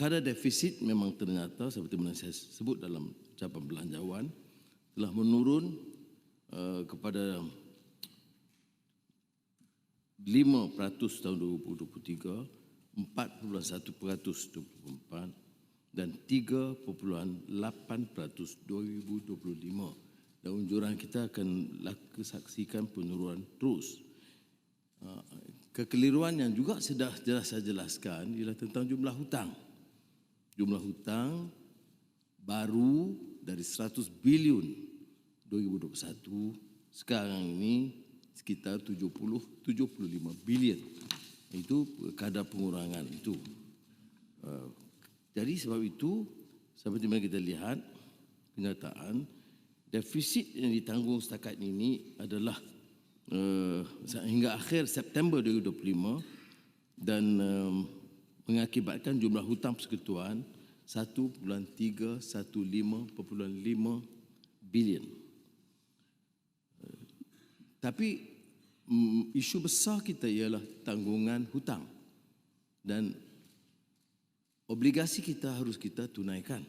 kadar defisit memang ternyata seperti mana saya sebut dalam ucapan belanjawan telah menurun uh, kepada 5% tahun 2023, 4.1% 2024 dan 3.8% 2025. Dan unjuran kita akan saksikan penurunan terus. Uh, Kekeliruan yang juga sudah jelas saya jelaskan ialah tentang jumlah hutang. Jumlah hutang baru dari 100 bilion 2021 sekarang ini sekitar 70 75 bilion. Itu kadar pengurangan itu. Uh, jadi sebab itu seperti mana kita lihat kenyataan defisit yang ditanggung setakat ini adalah uh, hingga akhir September 2025 dan uh, mengakibatkan jumlah hutang persekutuan 1.315.5 bilion. Uh, tapi um, isu besar kita ialah tanggungan hutang dan obligasi kita harus kita tunaikan.